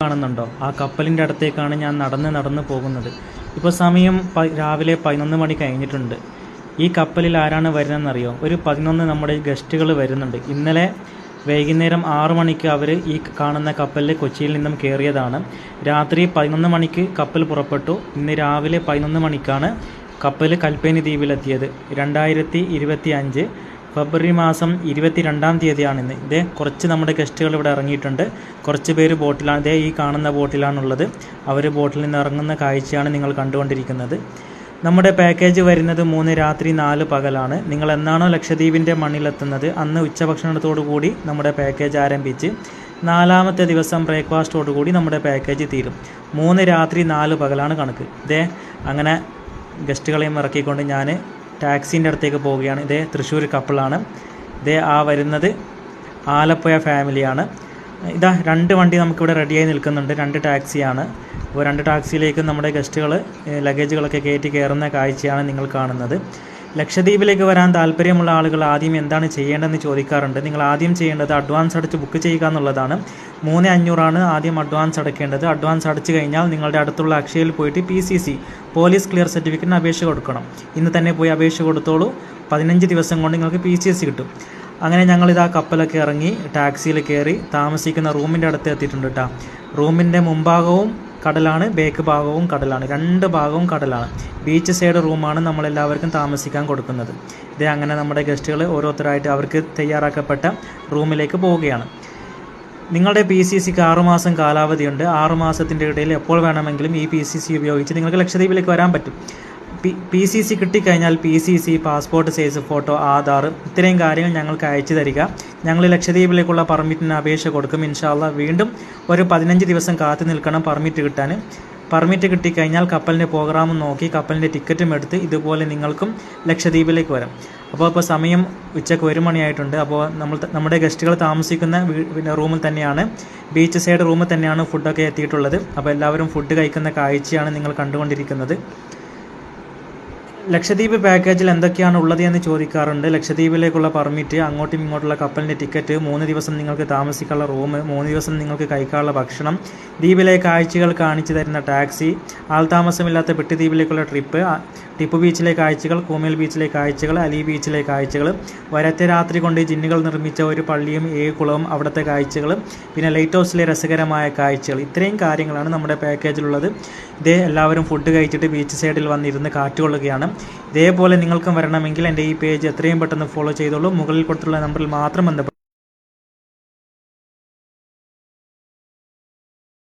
കാണുന്നുണ്ടോ? ആ കപ്പലിന്റെ അടുത്തേക്കാണ് ഞാൻ നടന്ന് നടന്ന് പോകുന്നത്. ഇപ്പോൾ സമയം രാവിലെ പതിനൊന്ന് മണി കഴിഞ്ഞിട്ടുണ്ട്. ഈ കപ്പലിൽ ആരാണ് വരുന്നതെന്നറിയോ? ഒരു പതിനൊന്ന് നമ്മുടെ ഗസ്റ്റുകൾ വരുന്നുണ്ട്. ഇന്നലെ വൈകുന്നേരം ആറു മണിക്ക് അവർ ഈ കാണുന്ന കപ്പലിൽ കൊച്ചിയിൽ നിന്നും കയറിയതാണ് രാത്രി പതിനൊന്ന് മണിക്ക് കപ്പൽ പുറപ്പെട്ടു. ഇന്ന് രാവിലെ പതിനൊന്ന് മണിക്കാണ് കപ്പൽ കൽപ്പേനി ദ്വീപിലെത്തിയത്. രണ്ടായിരത്തി ഇരുപത്തി അഞ്ച് ഫെബ്രുവരി മാസം ഇരുപത്തി രണ്ടാം തീയതിയാണ് ഇന്ന്. ഇതേ കുറച്ച് നമ്മുടെ ഗസ്റ്റുകൾ ഇവിടെ ഇറങ്ങിയിട്ടുണ്ട്. കുറച്ച് പേര് ബോട്ടിലാണ്. ഇതേ ഈ കാണുന്ന ബോട്ടിലാണുള്ളത്. അവർ ബോട്ടിൽ നിന്ന് ഇറങ്ങുന്ന കാഴ്ചയാണ് നിങ്ങൾ കണ്ടുകൊണ്ടിരിക്കുന്നത്. നമ്മുടെ പാക്കേജ് വരുന്നത് മൂന്ന് രാത്രി നാല് പകലാണ്. നിങ്ങൾ എന്നാണോ ലക്ഷദ്വീപിന്റെ മണ്ണിലെത്തുന്നത് അന്ന് ഉച്ചഭക്ഷണത്തോടു കൂടി നമ്മുടെ പാക്കേജ് ആരംഭിച്ച് നാലാമത്തെ ദിവസം ബ്രേക്ക്ഫാസ്റ്റോടു കൂടി നമ്മുടെ പാക്കേജ് തീരും. മൂന്ന് രാത്രി നാല് പകലാണ് കണക്ക്. ഇതേ അങ്ങനെ ഗസ്റ്റുകളെയും ഇറക്കിക്കൊണ്ട് ഞാൻ ടാക്സീന്റെ അടുത്തേക്ക് പോവുകയാണ്. ഇതേ തൃശ്ശൂർ കപ്പിളാണ്. ഇതേ ആ വരുന്നത് ആലപ്പുഴ ഫാമിലിയാണ്. ഇതാ രണ്ട് വണ്ടി നമുക്കിവിടെ റെഡിയായി നിൽക്കുന്നുണ്ട്. രണ്ട് ടാക്സിയാണ്. അപ്പോൾ രണ്ട് ടാക്സിയിലേക്ക് നമ്മുടെ ഗസ്റ്റുകൾ ലഗേജുകളൊക്കെ കയറ്റി കയറുന്ന കാഴ്ചയാണ് നിങ്ങൾ കാണുന്നത്. ലക്ഷദ്വീപിലേക്ക് വരാൻ താല്പര്യമുള്ള ആളുകൾ ആദ്യം എന്താണ് ചെയ്യേണ്ടതെന്ന് ചോദിക്കാറുണ്ട്. നിങ്ങൾ ആദ്യം ചെയ്യേണ്ടത് അഡ്വാൻസ് അടച്ച് ബുക്ക് ചെയ്യുക എന്നുള്ളതാണ്. മൂന്ന് അഞ്ഞൂറാണ് ആദ്യം അഡ്വാൻസ് അടക്കേണ്ടത്. അഡ്വാൻസ് അടച്ചു കഴിഞ്ഞാൽ നിങ്ങളുടെ അടുത്തുള്ള അക്ഷയയിൽ പോയിട്ട് P C C police clear സർട്ടിഫിക്കറ്റിന് അപേക്ഷ കൊടുക്കണം. ഇന്ന് തന്നെ പോയി അപേക്ഷ കൊടുത്തോളൂ. പതിനഞ്ച് ദിവസം കൊണ്ട് നിങ്ങൾക്ക് പി സി എസ് കിട്ടും. അങ്ങനെ ഞങ്ങളിത് ആ കപ്പലൊക്കെ ഇറങ്ങി ടാക്സിയിൽ കയറി താമസിക്കുന്ന റൂമിന്റെ അടുത്ത് എത്തിയിട്ടുണ്ട് കേട്ടോ റൂമിന്റെ മുൻഭാഗവും കടലാണ് ബേക്ക് ഭാഗവും കടലാണ് രണ്ട് ഭാഗവും കടലാണ്. ബീച്ച് സൈഡ് റൂമാണ് നമ്മളെല്ലാവർക്കും താമസിക്കാൻ കൊടുക്കുന്നത്. ഇത് അങ്ങനെ നമ്മുടെ ഗസ്റ്റുകൾ ഓരോരുത്തരായിട്ട് അവർക്ക് തയ്യാറാക്കപ്പെട്ട റൂമിലേക്ക് പോവുകയാണ്. നിങ്ങളുടെ പി സി സിക്ക് ആറുമാസം കാലാവധിയുണ്ട്. ആറുമാസത്തിന്റെ ഇടയിൽ എപ്പോൾ വേണമെങ്കിലും ഈ പി സി സി ഉപയോഗിച്ച് നിങ്ങൾക്ക് ലക്ഷദ്വീപിലേക്ക് വരാൻ പറ്റും. പി സി സി കിട്ടിക്കഴിഞ്ഞാൽ P C C passport size photo Aadhaar ഇത്രയും കാര്യങ്ങൾ ഞങ്ങൾക്ക് അയച്ചു തരിക. ഞങ്ങൾ ലക്ഷദ്വീപിലേക്കുള്ള പെർമിറ്റിന് അപേക്ഷ കൊടുക്കും. ഇൻഷാല്ല വീണ്ടും ഒരു പതിനഞ്ച് ദിവസം കാത്തു നിൽക്കണം പെർമിറ്റ് കിട്ടാൻ. പെർമിറ്റ് കിട്ടിക്കഴിഞ്ഞാൽ കപ്പലിന്റെ പ്രോഗ്രാമും നോക്കി കപ്പലിന്റെ ടിക്കറ്റും എടുത്ത് ഇതുപോലെ നിങ്ങൾക്കും ലക്ഷദ്വീപിലേക്ക് വരാം. അപ്പോൾ ഇപ്പോൾ സമയം ഉച്ചയ്ക്ക് ഒരു മണിയായിട്ടുണ്ട്. അപ്പോൾ നമ്മൾ നമ്മുടെ ഗസ്റ്റുകൾ താമസിക്കുന്ന റൂമിൽ തന്നെയാണ്. ബീച്ച് സൈഡ് റൂമിൽ തന്നെയാണ് ഫുഡൊക്കെ എത്തിയിട്ടുള്ളത്. അപ്പോൾ എല്ലാവരും ഫുഡ് കഴിക്കുന്ന കാഴ്ചയാണ് നിങ്ങൾ കണ്ടുകൊണ്ടിരിക്കുന്നത്. ലക്ഷദ്വീപ് പാക്കേജിൽ എന്തൊക്കെയാണ് ഉള്ളത് എന്ന് ചോദിക്കാറുണ്ട്. ലക്ഷദ്വീപിലേക്കുള്ള പെർമിറ്റ് അങ്ങോട്ടും ഇങ്ങോട്ടുള്ള കപ്പലിന്റെ ടിക്കറ്റ് മൂന്ന് ദിവസം നിങ്ങൾക്ക് താമസിക്കാനുള്ള റൂം മൂന്ന് ദിവസം നിങ്ങൾക്ക് കഴിക്കാനുള്ള ഭക്ഷണം ദ്വീപിലെ കാഴ്ചകൾ കാണിച്ചു തരുന്ന ടാക്സി ആൾതാമസമില്ലാത്ത പെട്ടിദ്വീപിലേക്കുള്ള ട്രിപ്പ് ടിപ്പു ബീച്ചിലെ കാഴ്ചകൾ കൂമേൽ ബീച്ചിലെ കാഴ്ചകൾ അലി ബീച്ചിലെ കാഴ്ചകൾ വരത്തെ രാത്രി കൊണ്ട് ജിന്നുകൾ നിർമ്മിച്ച ഒരു പള്ളിയും ഏഴ് കുളവും അവിടുത്തെ കാഴ്ചകൾ പിന്നെ ലൈറ്റ് ഹൗസിലെ രസകരമായ കാഴ്ചകൾ. ഇത്രയും കാര്യങ്ങളാണ് നമ്മുടെ പാക്കേജിലുള്ളത് ഇതേ എല്ലാവരും ഫുഡ് കഴിച്ചിട്ട് ബീച്ച് സൈഡിൽ വന്നിരുന്ന് കാറ്റുകൊള്ളുകയാണ് ഇതേപോലെ നിങ്ങൾക്കും വരണമെങ്കിൽ എന്റെ ഈ പേജ് എത്രയും പെട്ടെന്ന് ഫോളോ ചെയ്തോളൂ. മുകളിൽ കൊടുത്തുള്ള നമ്പറിൽ മാത്രം ബന്ധപ്പെട്ട്